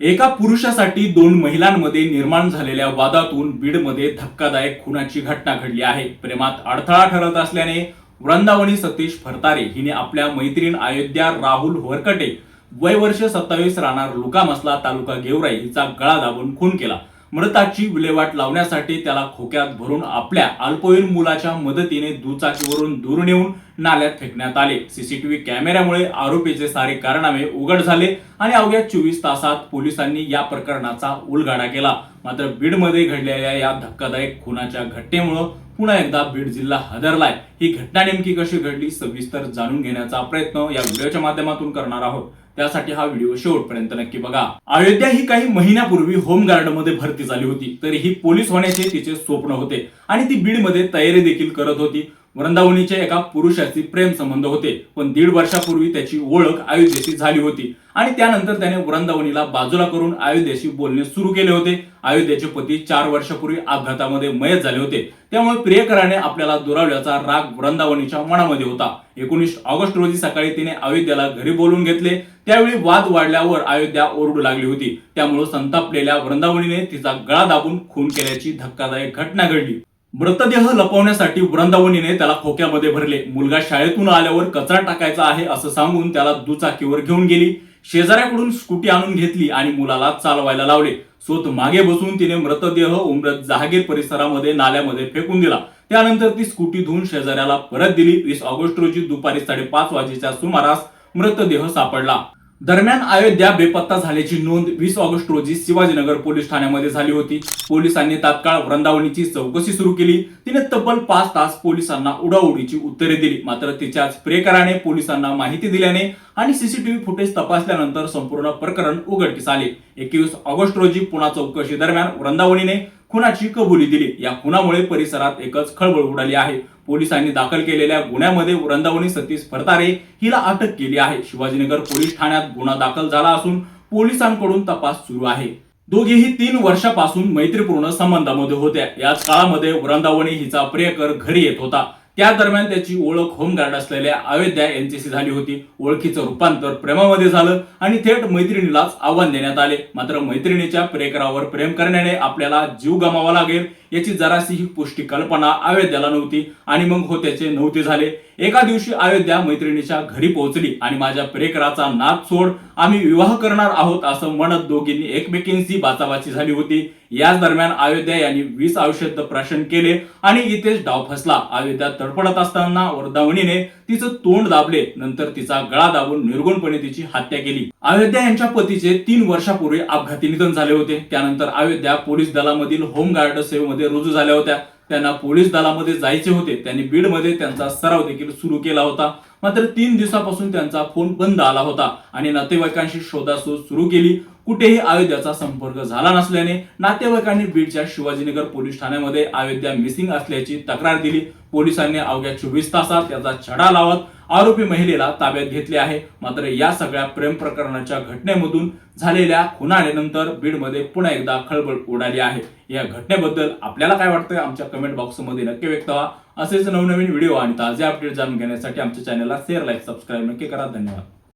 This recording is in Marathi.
एका पुरुषासाठी दोन महिलांमध्ये निर्माण झालेल्या वादातून बीडमध्ये धक्कादायक खुनाची घटना घडली आहे. प्रेमात अडथळा ठरत असल्याने वृंदावनी सतीश फरतारे हिने आपल्या मैत्रीण अयोध्या राहुल वरकटे वय वर्ष सत्तावीस राहणार लुकामसला तालुका गेवराई हिचा गळा दाबून खून केला. मृताची विल्हेवाट लावण्यासाठी त्याला खोक्यात भरून आपल्या अल्पवयीन मुलाच्या मदतीने दुचाकीवरून दूर नेऊन नाल्यात फेकण्यात आले. सीसीटीव्ही कॅमेऱ्यामुळे आरोपीचे सारे कारनामे उघड झाले आणि अवघ्या चोवीस तासात पोलिसांनी या प्रकरणाचा उलगाडा केला. मात्र बीडमध्ये घडलेल्या या धक्कादायक खुनाच्या घटनेमुळं पुन्हा एकदा बीड जिल्हा हादरलाय. ही घटना नेमकी कशी घडली सविस्तर जाणून घेण्याचा प्रयत्न या व्हिडिओच्या माध्यमातून करणार आहोत. त्यासाठी हा व्हिडिओ शेवटपर्यंत नक्की बघा. अयोध्या ही काही महिन्यापूर्वी होमगार्डमध्ये भरती झाली होती. तरी ही पोलीस होण्याचे तिचे स्वप्न होते. आणि ती बीडमध्ये तयारी देखील करत होती. वृंदावनीच्या एका पुरुषाशी प्रेम संबंध होते. पण दीड वर्षापूर्वी त्याची ओळख अयोध्येशी झाली होती. आणि त्यानंतर त्याने वृंदावनीला बाजूला करून अयोध्येशी बोलणे सुरू केले होते. अयोध्येचे पती चार वर्षापूर्वी अपघातामध्ये मयत झाले होते. त्यामुळे प्रियकराने आपल्याला दुरावल्याचा राग वृंदावनीच्या मनामध्ये होता. एकोणीस ऑगस्ट रोजी सकाळी तिने अयोध्याला घरी बोलून घेतले. त्यावेळी वाद वाढल्यावर अयोध्या ओरडू लागली होती. त्यामुळे संतापलेल्या वृंदावनीने तिचा गळा दाबून खून केल्याची धक्कादायक घटना घडली. मृतदेह लपवण्यासाठी वृंदावनीने त्याला खोक्यामध्ये भरले. मुलगा शाळेतून आल्यावर कचरा टाकायचा आहे असं सांगून त्याला दुचाकीवर घेऊन गेली. शेजाऱ्याकडून स्कूटी आणून घेतली आणि मुलाला चालवायला लावले. स्वत मागे बसून तिने मृतदेह उमरत जहागीर परिसरामध्ये नाल्यामध्ये फेकून दिला. त्यानंतर ती स्कूटी धुवून शेजाऱ्याला परत दिली. वीस ऑगस्ट रोजी दुपारी साडेपाच वाजेच्या सुमारास मृतदेह सापडला. दरम्यान अयोध्या बेपत्ता झाल्याची नोंद वीस ऑगस्ट रोजी शिवाजीनगर पोलीस ठाण्यामध्ये झाली होती. पोलिसांनी तात्काळ वृंदावणीची चौकशी सुरू केली. तिने तब्बल पाच तास पोलिसांना उडाउडीची उत्तरे दिली. मात्र तिच्याच प्रेकराने पोलिसांना माहिती दिल्याने आणि सीसीटीव्ही फुटेज तपासल्यानंतर संपूर्ण प्रकरण उघडकीस आले. एकवीस ऑगस्ट रोजी पुन्हा चौकशी दरम्यान वृंदावणीने खुनाची कबुली दिली? या खुनामुळे परिसरात एकच खळबळ उडाली आहे? पोलिसांनी दाखल केलेल्या गुन्ह्यामध्ये वृंदावनी सतीश फरतारे हिला अटक केली आहे. शिवाजीनगर पोलीस ठाण्यात गुन्हा दाखल झाला असून पोलिसांकडून तपास सुरू आहे. दोघेही तीन वर्षापासून मैत्रीपूर्ण संबंधामध्ये होत्या. याच काळामध्ये वृंदावनी हिचा प्रियकर घरी येत होता. त्या दरम्यान त्याची ओळख होमगार्ड असलेल्या अयोध्या यांच्याशी झाली होती. ओळखीचं रूपांतर प्रेमामध्ये झालं आणि थेट मैत्रिणीलाच आव्हान देण्यात आले. मात्र मैत्रिणीच्या प्रेकरावर प्रेम करण्याने आपल्याला जीव गमावा लागेल याची जराशी ही पुष्टी कल्पना अयोध्याला नव्हती आणि मग होत्याचे नव्हते झाले. एका दिवशी अयोध्या मैत्रिणीच्या घरी पोहोचली आणि माझ्या प्रेकराचा नाद सोड आम्ही विवाह करणार आहोत असं म्हणत दोघींनी एकमेकींशी बाचाबाची झाली होती. याच दरम्यान अयोध्या यांनी वीस औषध प्राशन केले आणि इथेच डाव फसला. अयोध्या तडफडत असताना वरदावणीने तिचं तोंड दाबले. नंतर तिचा गळा दाबून निर्गुणपणे तिची हत्या केली. अयोध्या यांच्या पतीचे तीन वर्षापूर्वी अपघाती निधन झाले होते. त्यानंतर अयोध्या पोलीस दलामधील होमगार्ड सेवेमध्ये रुजू झाल्या होत्या. त्यांना पोलीस दलामध्ये जायचे होते. त्यांनी बीडमध्ये त्यांचा सराव देखील सुरू केला होता. मात्र तीन दिवसापासून त्यांचा फोन बंद आला होता आणि नातेवाईकांशी शोधाशोध सुरू केली. कुठेही अयोध्याचा संपर्क झाला नसल्याने नातेवाईकांनी बीडच्या शिवाजीनगर पोलीस ठाण्यामध्ये अयोध्या मिसिंग असल्याची तक्रार दिली. पोलिसांनी अवघ्या चोवीस तासात याचा छडा लावत आरोपी महिलेला ताब्यात घेतले आहे. मात्र या सगळ्या प्रेम प्रकरणाच्या घटनेमधून झालेल्या खुनाळेनंतर बीडमध्ये पुन्हा एकदा खळबळ उडाली आहे. या घटनेबद्दल आपल्याला काय वाटतंय? आमच्या कमेंट बॉक्समध्ये नक्की व्यक्त व्हा. असेच नवनवीन व्हिडिओ आणि ताजे अपडेट जाणून घेण्यासाठी आमच्या चॅनलला शेअर लाईक सबस्क्राईब नक्की करा. धन्यवाद.